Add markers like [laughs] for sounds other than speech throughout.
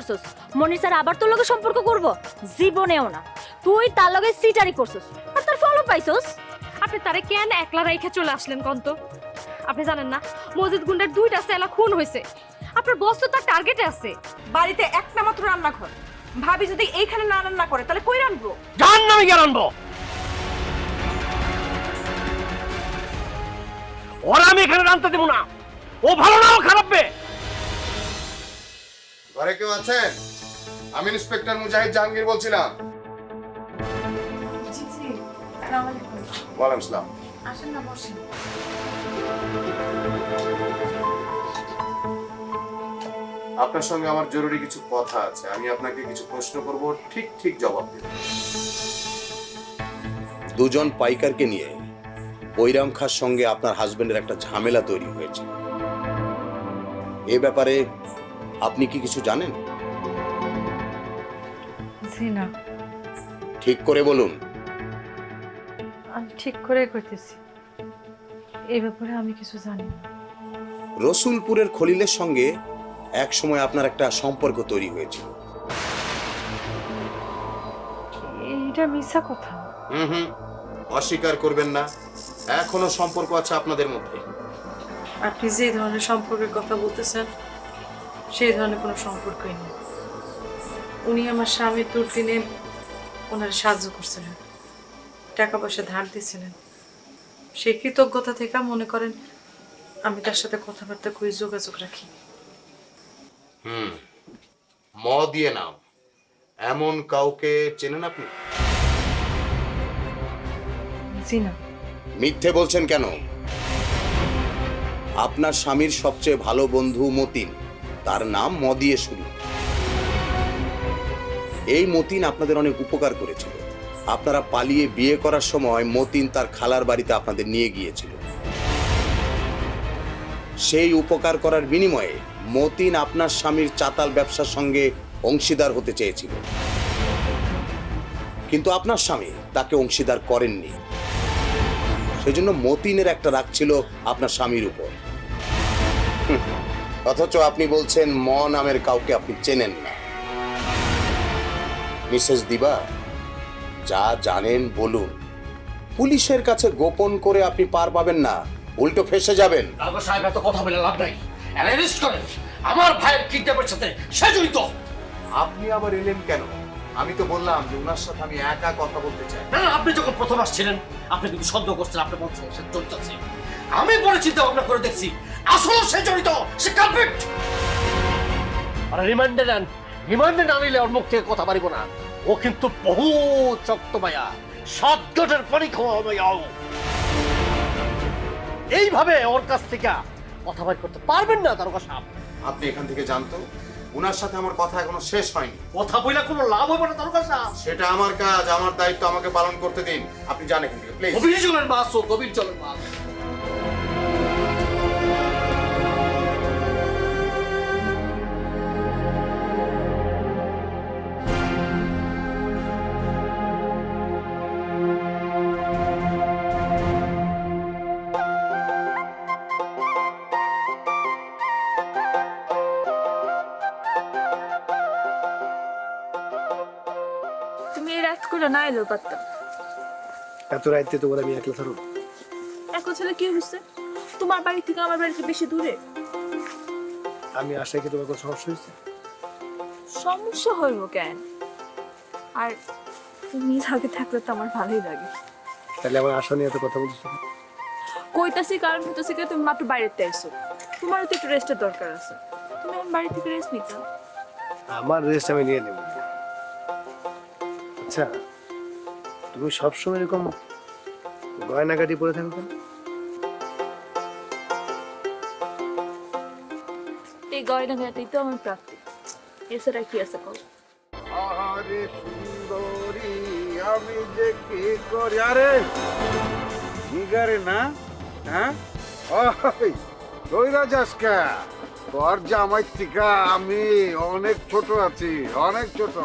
করছস। মনির স্যার আবার তোর লগে সম্পর্ক করব? জীবনেও না। তুই তার লগে সিটারি করছস। আর তার ফলো পাইছস? আপনি তারে কেন একলা রাইখে চলে আসলেন কন্ত? আপনি জানেন না মসজিদ গুন্ডার দুইটা সেলা খুন হয়েছে। আপনার বস তো তার টার্গেটে আছে। বাড়িতে একটা মাত্র রান্নাঘর। ভাবি যদি এইখানে না রান্না করে তাহলে কই রান্নবো জাহান নামে গিয়ে আনব ওরা আমি এখানে রানতে দেবো না। ও ভালো না ও খারাপ বে। ঘরে কেউ আছেন? আমি ইন্সপেক্টর মুজাহিদ জাহাঙ্গীর বলছিলাম। ওয়ালাইকুম আসসালাম। আপনার সঙ্গে আমার জরুরি কিছু কথা আছে। আমি আপনাকে কিছু প্রশ্ন করব ঠিক ঠিক জবাব দেবেন দুজন পাইকারকে নিয়ে বৈরাম খার সঙ্গে আপনার হাজবেন্ডের একটা ঝামেলা তৈরি হয়েছে। এ ব্যাপারে আপনি কি কিছু জানেন? জি না। ঠিক করে বলুন। আমি ঠিক করে করতেছি। এই ব্যাপারে আমি কিছু জানি না। রসুলপুরের খলিলের সঙ্গে এক সময় আপনার একটা সম্পর্ক তৈরি হয়েছিল। এইটা মিশা কথা। হুম হুম। অস্বীকার করবেন না। এখনও সম্পর্ক আছে আপনাদের মধ্যে। আপনি যে ধরনের সম্পর্কের কথা বলতেছেন সেই ধরনের কোনো সম্পর্কই নেই। উনি আমার স্বামীর দুর্দিনে ওনার সাহায্য করছিলেন। টাকা পয়সা ধার দিয়েছিলেন। সেই কৃতজ্ঞতা থেকে মনে করেন আমি তার সাথে কথাবার্তা কই যোগাযোগ রাখি। হুম ম দিয়ে নাম এমন কাউকে চেনেন আপনি? জি না। মিথ্যে বলছেন কেন? আপনার স্বামীর সবচেয়ে ভালো বন্ধু মতিন। তার নাম ম দিয়ে শুরু। এই মতিন আপনাদের অনেক উপকার করেছিল। আপনারা পালিয়ে বিয়ে করার সময় মতিন তার খালার বাড়িতে আপনাদের নিয়ে গিয়েছিল। সেই উপকার করার বিনিময়ে মতিন আপনার স্বামীর চাতাল ব্যবসার সঙ্গে অংশীদার হতে চেয়েছিল। কিন্তু আপনার স্বামী তাকে অংশীদার করেননি। সেজন্য মতিনের একটা রাগ ছিল আপনার স্বামীর উপর। অথচ আপনি বলছেন ম নামের কাউকে আপনি চেনেন না। মিসেস দিবা যা জানেন বলুন। পুলিশের কাছে গোপন করে আপনি পার পাবেন না উল্টো ফেসে যাবেন। ডাক্তার সাহেব এত কথা বলে লাভ নাই। অ্যারেস্ট করেন। আমার ভাইয়ের কিডন্যাপের সাথে সে জড়িত। আপনি আবার এলেন কেন? আমি তো বললাম যে ওনার সাথে আমি একা কথা বলতে চাই। না আপনি যখন প্রথম আসছিলেন আপনি কিন্তু সন্দেহ করছেন আপনি বলছেন সে জড়িত আছে আমি পরে চিন্তা ভাবনা করে দেখছি আসলে সে জড়িত সে কালপিট আর রিমান্ডে নেন রিমান্ডে না নিলে ওর মুখ থেকে কথা পারিব না। ও কিন্তু বহু চক্ত মায়া সাত গটের পানি খাওয়া হবে এইভাবে ওর কাছ থেকে কথা বাইর করতে পারবেন না তারকা সাহেব। আপনি এখান থেকে জানতো ওনার সাথে আমার কথা এখনও শেষ হয়নি। কথা বইলা কোনো লাভ হবে না তারকা সাহেব। সেটা আমার কাজ আমার দায়িত্ব আমাকে পালন করতে দিন। আপনি জানেন থেকে প্লিজ। মাছ ও গভীর জলের মাছ। এলো পারতাম এত রাইতে তোমার আমি একলা থাকো এখন ছেলে কি হচ্ছে তোমার বাড়ি থেকে আমার বাড়িতে বেশি দূরে? আমি আশায় কি তোমার কোনো সমস্যা হয়েছে? সমস্যা হইব কেন? আর তুমি আগে থাকলে তো আমার ভালোই লাগে। তাহলে আমার আশা নিয়ে এত কথা বলছো? কইতাছি কারণ হইতাছি কি তুমি মাত্র বাইরেতে আইছো। তোমারও তো একটু রেস্টের দরকার আছে। তুমি আমার বাড়ি থেকে রেস্ট নিতে। আমার রেস্ট আমি নিয়ে নেব। আচ্ছা। তুমি সবসময় এরকম গয়নাগাটি পরে থাকো কেন? এই গয়না গাটাই তো আমার প্রাপ্তি। এছাড়া কি আছে কল আরে সুন্দরী আমি যে কি করি? আরে নিগারে না হ্যাঁ? ওই দইরা যাস কা তোর জামাই টিকা আমি অনেক ছোট আছি অনেক ছোট।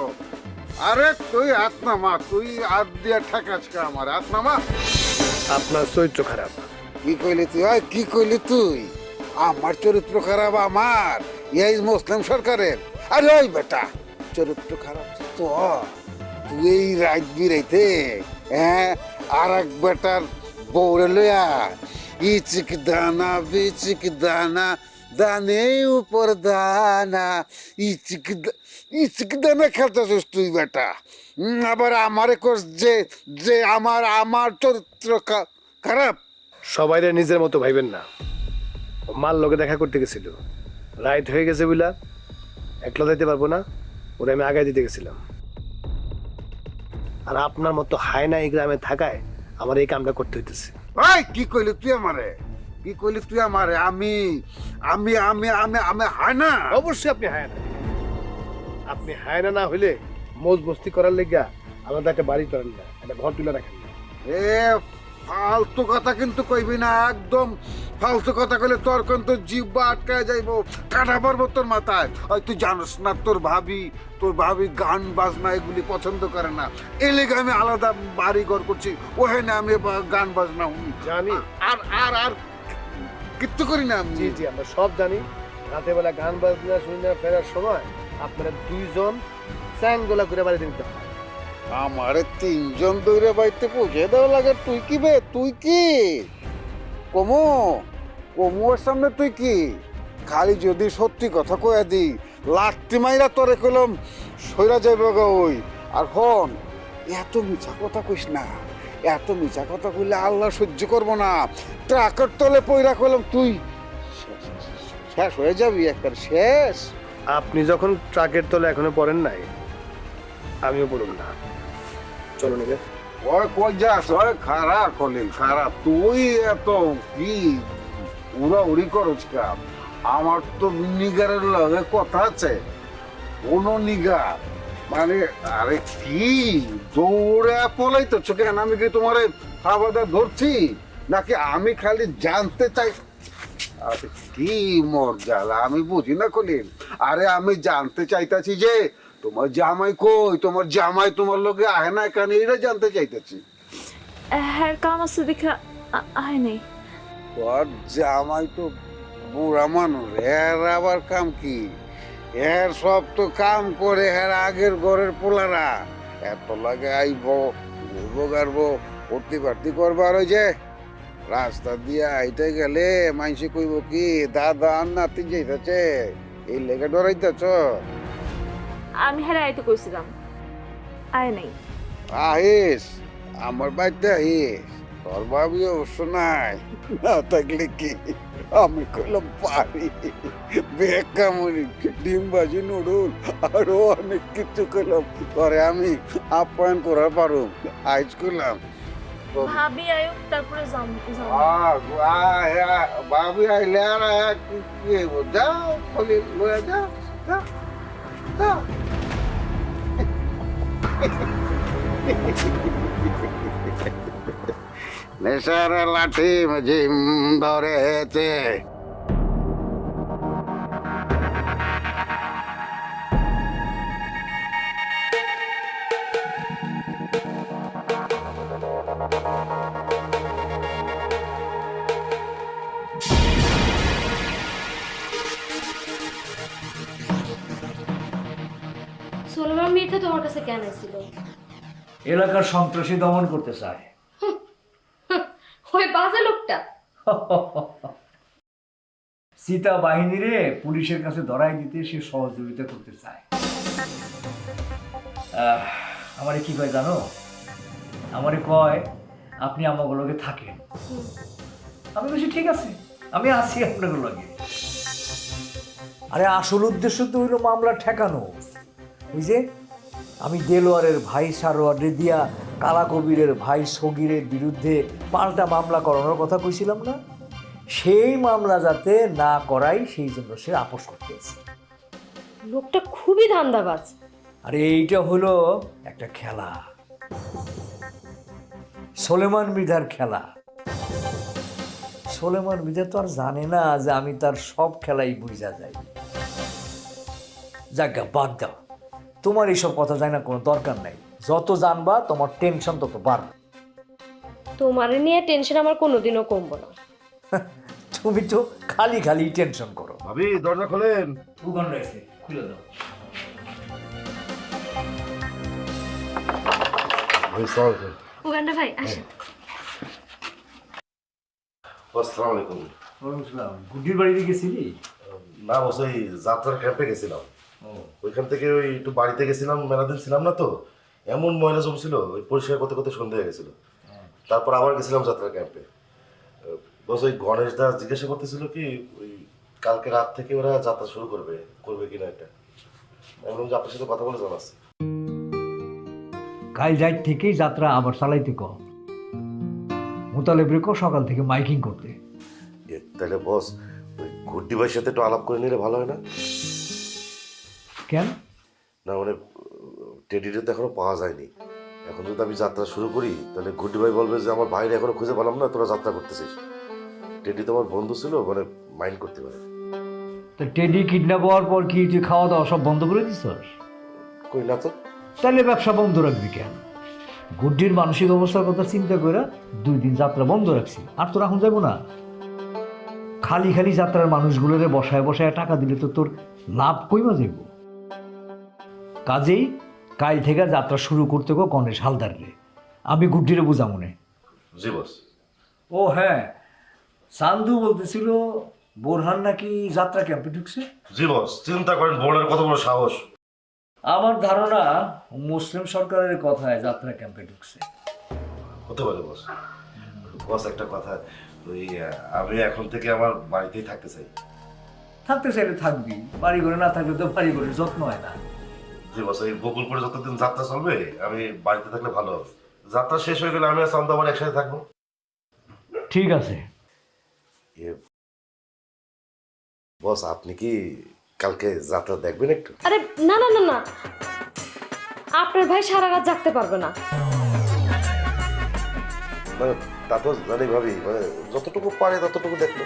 আরে তুই হাত নামা তুই হাত দিয়ে ঠেকাস কা আমার? হাত নামা আপনার চরিত্র খারাপ। কি কইলি তুই ওই কি কইলি তুই? আমার চরিত্র খারাপ আমার এই মুসলিম সরকারের। আরে ওই বেটা চরিত্র খারাপ তো। তুই এই রাত বিরাইতে হ্যাঁ আর এক বেটার বউরে লইয়া ইচিক দানা বিচিক দানা দানে উপর দানা ইচিক ইচিক দানা খেলতেছিস তুই বেটা। আবার আমারে কোস যে যে আমার আমার চরিত্র খারাপ। সবাইরে নিজের মতো ভাইবেন না। মার লোকে দেখা করতে গেছিল। রাইট হয়ে গেছে বুঝলা একলা যাইতে পারব না। ওরা আমি আগায় দিতে গেছিলাম। আর আপনার মতো হায়না এই গ্রামে থাকায় আমার এই কামটা করতে হইতেছে। ভাই কি কইলি তুই আমারে? কি কইলি তুই আমার? আমি আমি আমি আমি আমি হয় না অবশ্যই আপনি হায়না। আপনি হায়না না হইলে মোজ মস্তি করার লেগা আমাদের একটা বাড়ি করেন না একটা ঘর তুলে রাখেন না। এ ফালতু কথা কিন্তু কইবি না একদম ফালতু কথা কইলে তোর কিন্তু জিব্বা আটকায় যাইব কাটা পড়ব তোর মাথায়। ওই তুই জানোস না তোর ভাবি তোর ভাবি গান বাজনা এগুলি পছন্দ করে না। এই লেগে আমি আলাদা বাড়ি ঘর করছি ওখানে আমি গান বাজনা। জানি আর আর আর কিচ্ছু করি না আমি। জি জি আমরা সব জানি। রাতে বেলা গান বাজনা শুনে ফেরার সময় আপনারা দুইজন চ্যাংদোলা করে বাড়িতে নিতে হয়। আমারে তিনজন দৌড়ে বাড়িতে পৌঁছে দেওয়া লাগে। তুই কি বে? তুই কি? কমু? কমুর সামনে তুই কি? খালি যদি সত্যি কথা কয়ে দি লাত্তি মাইরা তোরে কলম সইরা যাইব গা ওই। আর হন এত মিছা কথা কইস না। এত মিছা কথা কইলে আল্লাহ সহ্য করব না। ট্রাকের তলে পইরা কলম তুই শেষ- হয়ে যাবি একবার শেষ। আপনি যখন ট্রাকের তলে এখনও পড়েন নাই আমিও পড়ুন না। চলো নিবে ওই কই যাস? ওই খারাপ খলিল খারাপ তুই এত কি উড়া উড়ি করছ কাম আমার তো নিগারের লগে কথা আছে। কোন নিগার মানে আরে কি? দৌড়ে পলাই তো কেন আমি কি তোমার খাবাদা ধরছি? নাকি আমি খালি জানতে চাই? আরে কি মর্যাদা আমি বুঝি না কলিল আরে আমি জানতে চাইতাছি যে তোমার জামাই কই? তোমার জামাই তোমার লোকে আহে না কেন? এটা জানতে চাইতেছি। হ্যাঁ কাম আছে দেখা আয় নেই। তোর জামাই তো বুড়া মানুষ এর আবার কাম কি? এর সব তো কাম করে এর আগের ঘরের পোলারা। এত লাগে আইব ঘুরবো গারবো ভর্তি পার্তি করবার ওই যে রাস্তা দিয়ে আইতে গেলে মাইসে কইব কি দাদা আর নাতি যাইতেছে এই লেগে ডরাইতেছ? আমি হ্যাঁ আইতে কইছিলাম। আয় নেই। আহিস আমার বাড়িতে আহিস তোর ভাবি অবশ্য নাই। না থাকলে কি? আমি কইলাম পারি বেকামনি ডিম ভাজি নুডুল আরও অনেক কিছু কইলাম পরে আমি আপ্যায়ন করার পারো আইজ কইলাম ভাবি আয়ো তারপরে যাম ভাবি আইলে আর কি যাও খলি লয়ে যাও। [laughs] নেশার লাঠি ঝিম ধরেছে সোলোমান মির্জা তোমার কাছে কেন এসেছিল? এলাকার সন্ত্রাসী দমন করতে চায়। লোকটা সীতা বাহিনীরে পুলিশের কাছে ধরাই দিতে সে সহযোগিতা করতে চায়। আমারে কি কয় জানো? আমারে কয়, আপনি আমার লগে থাকেন। আমি বলছি, ঠিক আছে, আমি আছি আপনাদের লগে। আরে আসল উদ্দেশ্য তো হইল মামলা ঠেকানো। ওই যে, আমি দেলোয়ারের ভাই সারোয়ার দিয়া কালা কবিরের ভাই সগিরের বিরুদ্ধে পাল্টা মামলা করানোর কথা কইছিলাম না? সেই মামলা যাতে না করাই সেই জন্য সে আপোষ করতে এসেছে লোকটা খুবই ধান্দাবাজ। আর এইটা হলো একটা খেলা। সোলেমান মৃধার খেলা। সোলেমান মৃধা তো আর জানে না যে আমি তার সব খেলাই বুঝা যাই। যাজ্ঞা বাদ দাও। তোমার এইসব কথা জানা কোনো দরকার নাই। যত জানবা তোমার টেনশন তত বাড়বে। তোমার নিয়ে টেনশন আমার কোনোদিনও কমবো না। [laughs] তুমি তো খালি খালি টেনশন করো। ভাবি দরজা খোলেন। উগান রয়েছে খুলে দাও। উগান্ডা ভাই আসেন। আসসালামু আলাইকুম গুড্ডির বাড়িতে গেছিলি? না বস ওই যাত্রার ক্যাম্পে গেছিলাম। ওইখান থেকে ওই একটু বাড়িতে গেছিলাম মেলা দিন ছিলাম না তো? এমন ময়লা জমছিল ওই পরিষ্কার করতে করতে সন্ধে হয়ে গেছিল। তারপর আবার গেছিলাম যাত্রার ক্যাম্পে বস ওই গণেশ দাস জিজ্ঞাসা করতেছিল কি ওই কালকে রাত থেকে ওরা যাত্রা শুরু করবে করবে কিনা এটা? আমি বললাম যে আপনার সাথে কথা বলে জানাচ্ছি। কাল যাই থেকেই যাত্রা আবার চালাইতে কম। মোতালেব রেখো সকাল থেকে মাইকিং করতে। এ, তাহলে বস ওই ভাইয়ের সাথে একটু আলাপ করে নিলে ভালো হয় না? কেন? না মানে টেডিটা তো এখনও পাওয়া যায়নি। এখন যদি আমি যাত্রা শুরু করি তাহলে গুড্ডি ভাই বলবে যে আমার ভাইরা এখনও খুঁজে পেলাম না তোরা যাত্রা করতেছিস। টেডি তো আমার বন্ধু ছিল মানে মাইন্ড করতে পারে। তা টেডি কিডন্যাপ হওয়ার পর কি তুই খাওয়া দাওয়া সব বন্ধ করে দিস কই না তো। তাহলে ব্যবসা বন্ধ রাখবি কেন? গুড্ডির মানসিক অবস্থার কথা চিন্তা করে দুই দিন যাত্রা বন্ধ রাখছি। আর তো রাখুন যাব না। খালি খালি যাত্রার মানুষগুলোরে বসায় বসায় টাকা দিলে তো তোর লাভ কইমা যাইব? কাজেই কাল থেকে যাত্রা শুরু করতে গো গণেশ হালদার রে আমি গুড্ডিরে বুঝা মনে। জি বস। ও হ্যাঁ। সান্ধু বলতেছিল বোরহান নাকি যাত্রা ক্যাম্পে ঢুকছে? জি বস। চিন্তা করেন বোনের কত বড় সাহস। আমার ধারণা মুসলিম সরকারের কথায় যাত্রা ক্যাম্পে ঢুকছে। হতে পারে বস। বস একটা কথা। ওই আমি এখন থেকে আমার বাড়িতেই থাকতে চাই। থাকতে চাইলে থাকবি। বাড়ি ঘরে না থাকলে তো বাড়ি ঘরে যত্ন হয় না। জি বস এই বকুলপুরে যতদিন যাত্রা চলবে আমি বাড়িতে থাকলে ভালো হবে। যাত্রা শেষ হয়ে গেলে আমি আর চান্দা আবার একসাথে থাকব। ঠিক আছে। এ, বস আপনি কি কালকে যাত্রা দেখবেন একটু? আরে না না না না। আপনার ভাই সারা রাত জাগতে পারবে না। মানে তা তো জানি ভাবি মানে যতটুকু পারে ততটুকু দেখল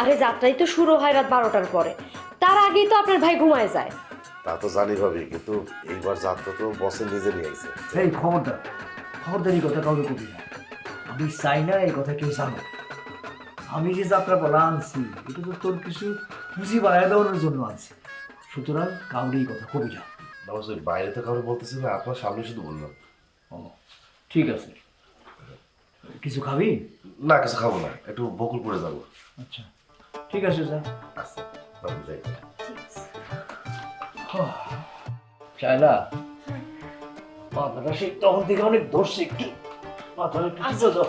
আরে যাত্রাই তো শুরু হয় রাত বারোটার পরে। তার আগেই তো আপনার ভাই ঘুমায় যায়। তা তো জানি ভাবি কিন্তু এইবার যাত্রা তো বসে নিজে নিয়ে আইছে। এই খবরদার খবরদার কথা কাউকে কবি না। আমি চাই না এই কথা কেউ জানো আমি যে যাত্রা বলা আনছি এটা তো তোর কিছু পুঁজি বাড়ায় দেওয়ানোর জন্য আনছি। সুতরাং কাউরে এই কথা কবি না। বস, বাইরে তো কারও বলতেছি না আপনার সামনে শুধু বললাম। ও ঠিক আছে। কিছু খাবি? না কিছু খাব না একটু বকুল বকুলপুরে যাব। আচ্ছা ঠিক আছে স্যার আচ্ছা ভাবি যাই। চাইলা মাথাটা সেই তখন থেকে অনেক ধরছে একটু। মাথাটা একটু দাও।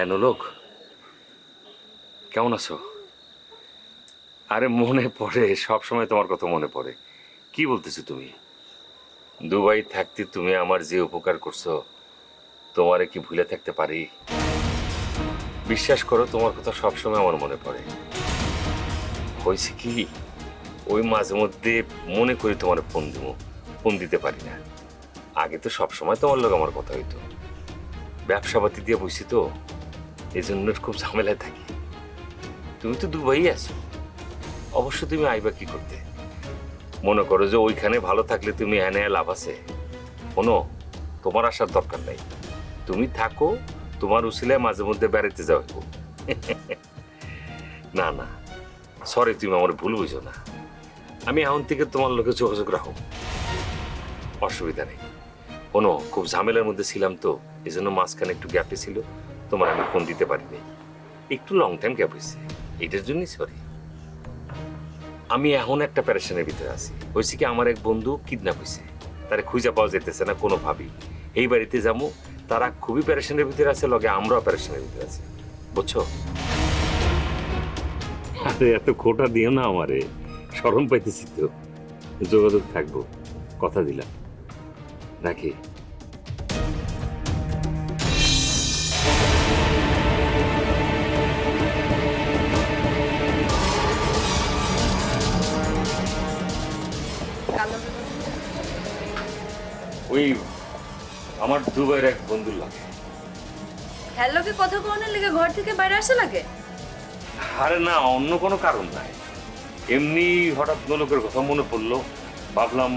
হ্যাঁ লোক। কেমন আছো? আরে মনে পড়ে সব সময় তোমার কথা মনে পড়ে। কি বলতেছো তুমি? দুবাই থাকতে তুমি আমার যে উপকার করছ, তোমারে কি ভুলে থাকতে পারি? বিশ্বাস করো, তোমার কথা সব সময় আমার মনে পড়ে। হয়েছে কি? ওই মাঝে মধ্যে মনে করি তোমার ফোন দিব, ফোন দিতে পারি না। আগে তো সব সময় তোমার লোক আমার কথা হইতো। ব্যবসাপাতি দিয়ে বসি তো। এই জন্য খুব ঝামেলায় থাকি। তুমি তো দুবাই আছো। অবশ্য তুমি আইবা কি করতে? মনে করো যে ওইখানে ভালো থাকলে তুমি এনে লাভ আছে। শোনো, তোমার আসার দরকার নাই। তুমি থাকো, তোমার উসিলায় মাঝে মধ্যে বেড়াতে যাও। না না সরি তুমি আমার ভুল বুঝো না। আমি এখন থেকে তোমার লোকে যোগাযোগ রাখো। অসুবিধা নেই। কোনো খুব ঝামেলার মধ্যে ছিলাম তো এই জন্য মাঝখানে একটু গ্যাপে ছিল। তোমার আমি ফোন দিতে পারিনি। একটু লং টাইম গ্যাপ হয়েছে। এটার জন্যই সরি আমি এখন একটা প্যারেশনের ভিতরে আছি। হয়েছে কি আমার এক বন্ধু কিডন্যাপ হয়েছে। তারা খুঁজে পাওয়া যেতেছে না কোনোভাবেই। এই বাড়িতে যাব তারা খুবই প্যারেশনের ভিতরে আছে, লগে আমরাও প্যারেশনের ভিতরে আছি। বুঝছ? আরে, এত খোটা দিও না আমারে। শরম পাইতেছি তো। যোগাযোগ থাকব। কথা দিলাম। রাখি। ওই আমার দুবাইয়ের এক বন্ধুর লাগে। হ্যাঁ লোকে কথা কোনের লেগে ঘর থেকে বাইরে আসে লাগে? আরে না অন্য কোনো কারণ নাই। এমনি হঠাৎ নোলকের কথা মনে পড়ল। ভাবলাম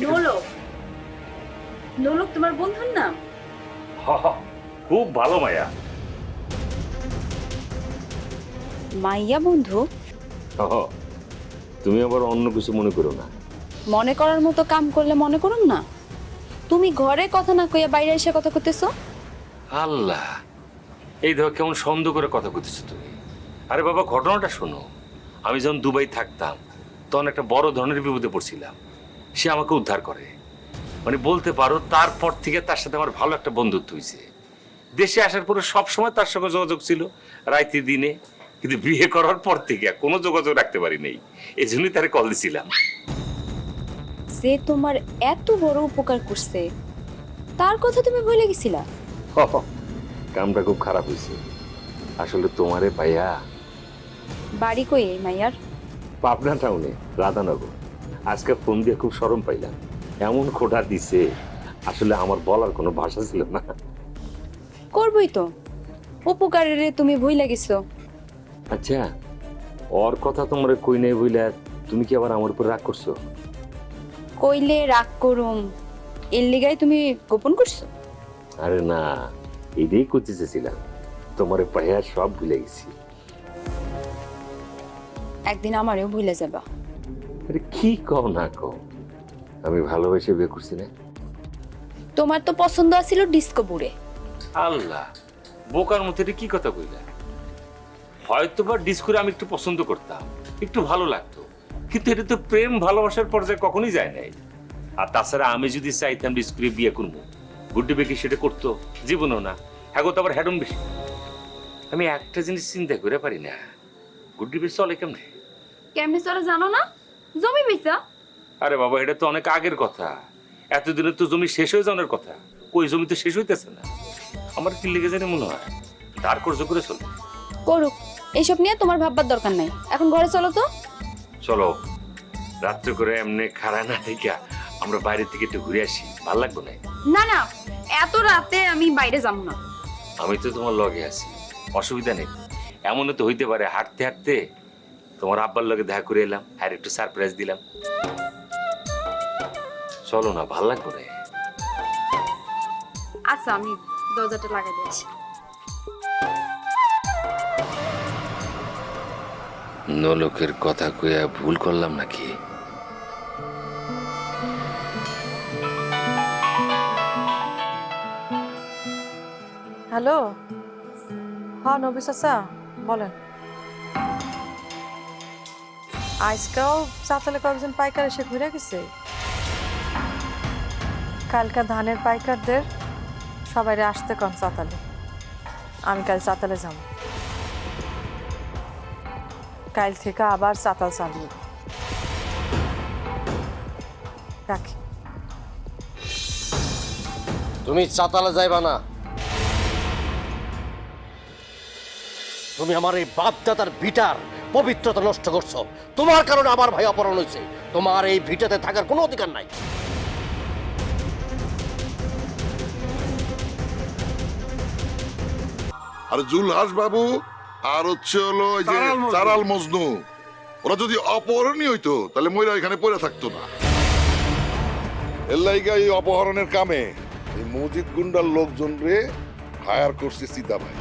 নোলক? নোলক তোমার বন্ধুর নাম? হ, হ, খুব ভালো মায়া। মাইয়া বন্ধু? হ, হ, তুমি আবার অন্য কিছু মনে করো না। মনে করার মতো কাম করলে মনে করুন না? তুমি ঘরে কথা না কইয়া বাইরে এসে কথা করতেছো আল্লাহ, এই দেখো কেমন সন্দেহ করে কথা করতেছো তুমি। আরে বাবা, ঘটনাটা শোনো। আমি যখন দুবাই থাকতাম, তখন একটা বড় ধরনের বিপদে পড়ছিলাম। সে আমাকে উদ্ধার করে। মানে বলতে পারো, তারপর থেকে তার সাথে আমার ভালো একটা বন্ধুত্ব হয়েছে দেশে আসার পরে সব সময় তার সঙ্গে যোগাযোগ ছিল, রাইতে দিনে। কিন্তু বিয়ে করার পর থেকে কোনো যোগাযোগ রাখতে পারি নাই। এই জন্যই তারে কল দিছিলাম। যে তোমার এত বড় উপকার করছে তার কথা তুমি ভুলে গেছিলা? কামটা খুব খারাপ হয়েছে। আসলে তোমারে পাইয়া বাড়ি কই এই মাইয়ার? পাবনা টাউনে রাধানগর। আজকে ফোন দিয়ে খুব সরম পাইলাম। এমন খোটা দিছে আসলে আমার বলার কোনো ভাষা ছিল না। করবই তো। উপকারের তুমি ভুলে গেছো। আচ্ছা ওর কথা তোমার কই নাই বইলা তুমি কি আবার আমার উপর রাগ করছ? কইলে রাগ করুম। এর লিগাই তুমি গোপন করছ? আরে না এটাই করতে চেয়েছিলাম তোমার পাইয়া সব ভুলে গেছি। একদিন আমারেও ভুলে যাবা। আরে কি কও না কও? আমি ভালোবেসে বিয়ে করছি না? তোমার তো পছন্দ আছিল ডিস্কো বুড়ে। আল্লাহ বোকার মতো এটা কি কথা কইলা? হয়তো বা ডিসকোরে আমি একটু পছন্দ করতাম একটু ভালো লাগতো। কিন্তু এটা তো প্রেম ভালোবাসার পর্যায়ে কখনোই যায় নাই। আর তাছাড়া আমি যদি চাইতাম ডিসকোরে বিয়ে করব গুড্ডি বেকি সেটা করতো জীবনও না। হ্যাগো তো আবার হ্যাডম বেশি। আমি একটা জিনিস চিন্তা করে পারি না গুড্ডি বেশি চলে কেমনে? কেমনে চলে জানো না? জমি বেচা। আরে বাবা এটা তো অনেক আগের কথা। এতদিনে তো জমি শেষ হয়ে যাওয়ার কথা। ওই জমি তো শেষ হইতেছে না। আমার কি লেগে জানি মনে হয় দাঁড় কর্য করে চলে। করুক এইসব নিয়ে তোমার ভাববার দরকার নাই। এখন ঘরে চলো তো। চলো রাত্রে করে এমনি খাড়া না থেকে আমরা বাইরে থেকে একটু ঘুরে আসি। ভালো লাগবে না? না না এত রাতে আমি বাইরে যাব না। আমি তো তোমার লগে আছি অসুবিধা নেই। এমনও তো হইতে পারে হাঁটতে হাঁটতে তোমার আব্বার লগে দেখা করে এলাম আর একটু সারপ্রাইজ দিলাম। চলো না ভালো লাগবে না? আচ্ছা আমি দরজাটা লাগাই দিয়েছি নোলকের কথা কইয়া ভুল করলাম নাকি? হ্যালো? হ্যাঁ নবী চাচা, বলেন। আজকাও চাতালে কয়েকজন পাইকার এসে ঘুরে গেছে। কালকা ধানের পাইকারদের সবাই আসতে কন চাতালে। আমি কাল চাতালে যাব। কাল থেকে আবার চাতাল চালিয়ে রাখি। তুমি চাতালে যাইবা না। তুমি আমার এই বাপদাদার ভিটার পবিত্রতা নষ্ট করছ। তোমার কারণে আমার ভাই অপহরণ হয়েছে। তোমার এই ভিটাতে থাকার কোনো অধিকার নাই। আর জুলহাস বাবু আর হচ্ছে হলো ওই যে চারাল মজনু। ওরা যদি অপহরণই হইতো তাহলে ময়রা এখানে পড়ে থাকতো না। এর লাইগা এই অপহরণের কামে এই মসজিদ গুন্ডার লোকজন রে হায়ার করছে সীতা ভাই